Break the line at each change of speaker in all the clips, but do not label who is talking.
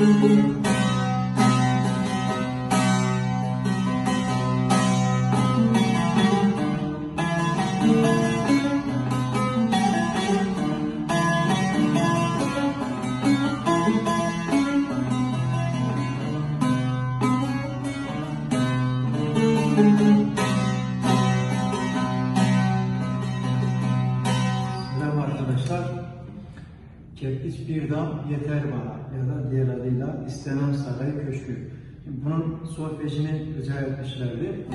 Música Kerpiç bir dam yeter bana ya da diğer adıyla istenen saray köşkü. Bunun solfejini rica etmişlerdi.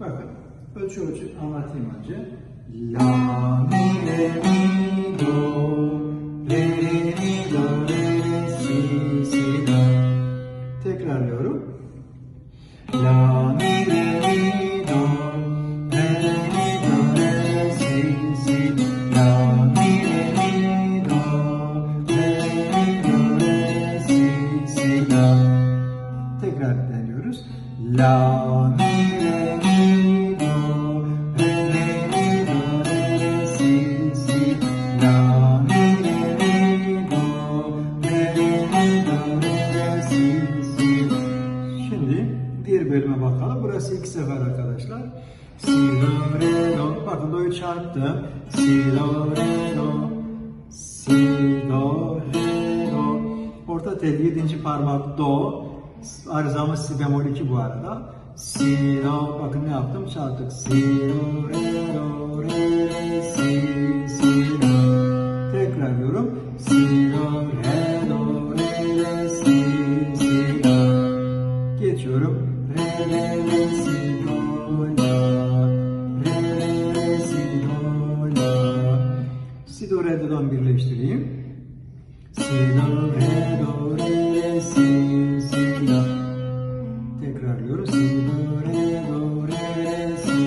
Bakın ölçü ölçü anlatayım önce. La mi re mi do re re mi do Si, do, re, do. Bakın do'yu çarptım. Si, do, re, do. Si, do, re, do. Orta tel yedinci parmak do. Arızamız si bemol 2 bu arada. Si, do. Bakın ne yaptım? Çarptık. Si, do, re, do, re, si, si, do. Tekrar diyorum. Si, do, re, do, re, si, si, do. Geçiyorum. Re, re, re, si, birleştireyim. Si, do, re, do, re, re, si, si, la. Tekrarlıyoruz. Si, do, re, do, re, re, si,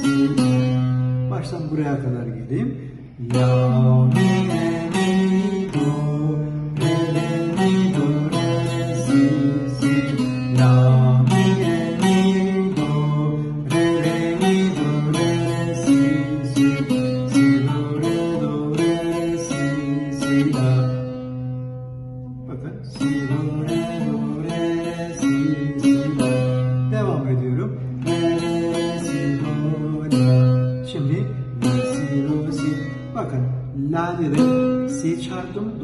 si, la. Baştan buraya kadar geleyim. La, mi, re,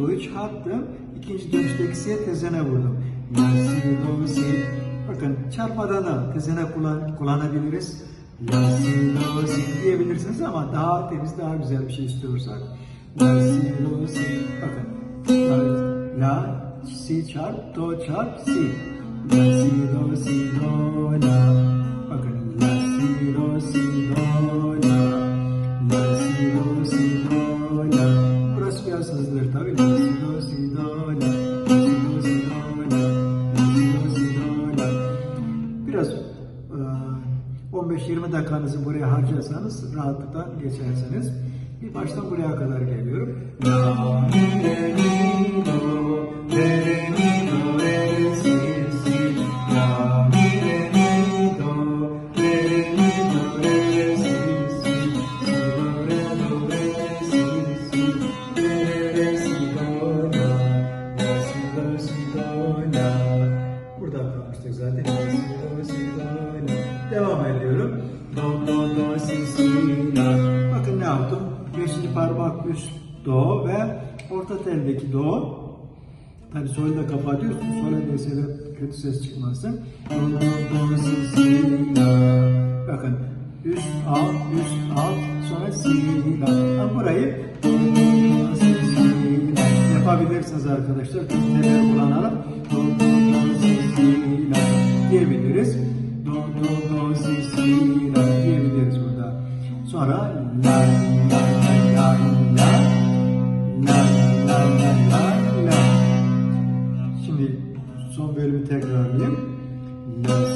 Do'yu çarptım. İkinci dönüşteki si'ye tezene vurdum. La, si, do, si. Bakın çarpmadan da tezene kullan, kullanabiliriz. La, si, do, si diyebilirsiniz ama daha temiz, daha güzel bir şey istiyorsak. La, si, do, si. Bakın. La, si çarp, do çarp, si. La, si, do, si, do, la. Bakın. La, si, do, si, dakikanızı buraya harcarsanız rahatlıkla geçersiniz. Bir baştan buraya kadar geliyorum. Burada kalmıştık zaten. Do, do, do, si, si, la. Bakın ne yaptım? Beşinci parmak üst do ve orta teldeki do. Tabi solü de kapatıyorsun. Solü de sebep kötü ses çıkmasın. Do, do, do, si, si, la. Bakın üst, alt, üst, alt, sonra si, la. Ha, burayı yapabilirsiniz arkadaşlar. Tümleri kullanarak do, do, do, si, si, la diyebiliriz. Do, do, do, si, Şimdi son bölümü tekrarlayayım. La,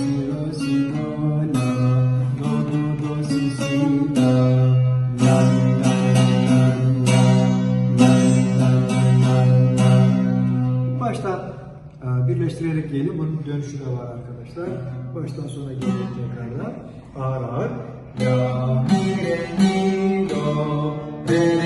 e, birleştirerek gelin. Bunun dönüşü de var arkadaşlar. Baştan sona gelin tekrardan. Ağır ağır. La, mi, re, mi, do, do.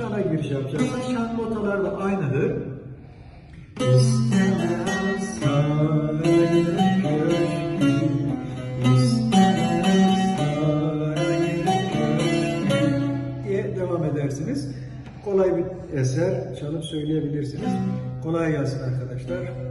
Şana giriş yapacaksın. Şan notalar da aynıdır. Köşkü diye devam edersiniz. Kolay bir eser çalıp söyleyebilirsiniz. Kolay gelsin arkadaşlar.